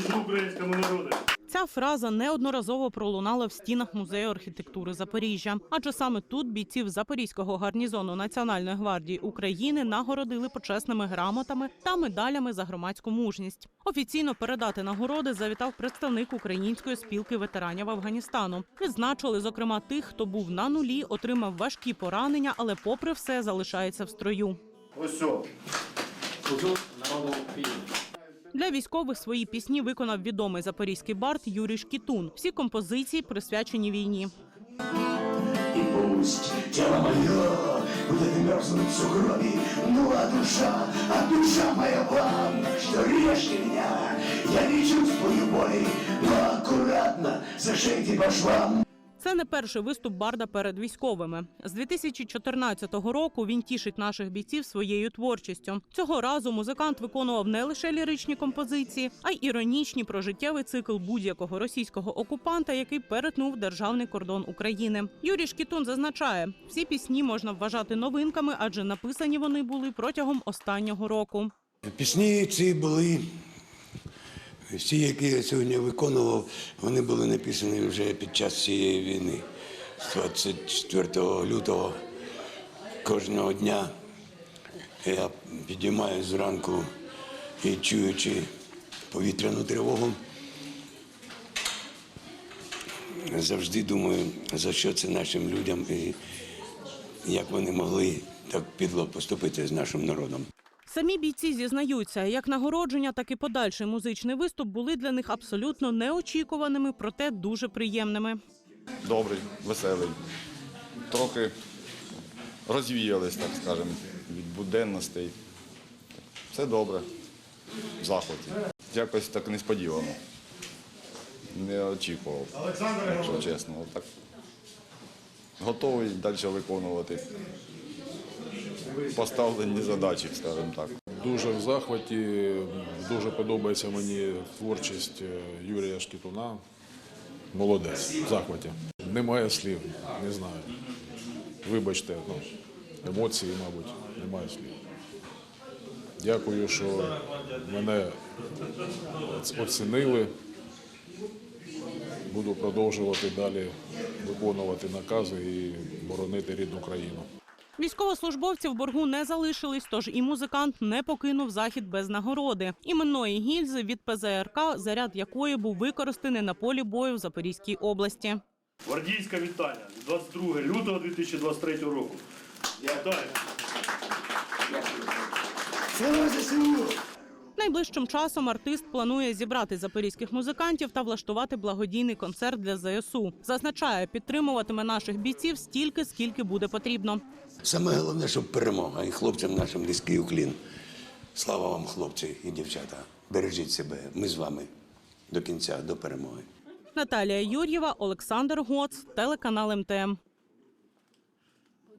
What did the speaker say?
Служу українському народу. Ця фраза неодноразово пролунала в стінах музею архітектури Запоріжжя, адже саме тут бійців Запорізького гарнізону Національної гвардії України нагородили почесними грамотами та медалями за громадську мужність. Офіційно передати нагороди завітав представник української спілки ветеранів Афганістану. Відзначили, зокрема, тих, хто був на нулі, отримав важкі поранення, але, попри все, залишається в строю. Ось народу України. Для військових свої пісні виконав відомий запорізький бард Юрій Шкітун. Всі композиції присвячені війні. И пусть тело мое будет мерзнуть в сугробе, ну а душа, а душа моя вам, что режьте меня, я не чувствую боли, но аккуратно зашейте по швам. Це не перший виступ барда перед військовими. З 2014 року він тішить наших бійців своєю творчістю. Цього разу музикант виконував не лише ліричні композиції, а й іронічні про життєвий цикл будь-якого російського окупанта, який перетнув державний кордон України. Юрій Шкітун зазначає, всі пісні можна вважати новинками, адже написані вони були протягом останнього року. Пісні ці були, всі, які я сьогодні виконував, вони були написані вже під час цієї війни. З 24 лютого кожного дня я підіймаюся зранку і чуючи повітряну тривогу, завжди думаю, за що це нашим людям і як вони могли так підло поступити з нашим народом. Самі бійці зізнаються, як нагородження, так і подальший музичний виступ були для них абсолютно неочікуваними, проте дуже приємними. добрий, веселий. Трохи розвіялись, так скажемо, від буденностей. Все добре, в захваті. Якось так несподівано. Не очікував, якщо чесно. Так. Готовий далі виконувати поставлені задачі, скажімо так. Дуже в захваті, дуже подобається мені творчість е, Юрія Шкітуна. Молодець, в захваті. Немає слів, не знаю. Вибачте, ну, емоції, мабуть, немає слів. Дякую, що мене оц- оцінили. Буду продовжувати далі виконувати накази і боронити рідну країну. Військовослужбовці в боргу не залишились, тож і музикант не покинув захід без нагороди. Іменної гільзи від ПЗРК, заряд якої був використаний на полі бою в Запорізькій області. Гвардійське вітання. 22 лютого 2023 року. Вітаю. Слава ЗСУ! Найближчим часом артист планує зібрати запорізьких музикантів та влаштувати благодійний концерт для ЗСУ. Зазначає, підтримуватиме наших бійців стільки, скільки буде потрібно. Саме головне, щоб перемога і хлопцям нашим низький уклін. Слава вам, хлопці і дівчата. Бережіть себе. Ми з вами до кінця, до перемоги. Наталія Юр'єва, Олександр Гоц, телеканал МТМ.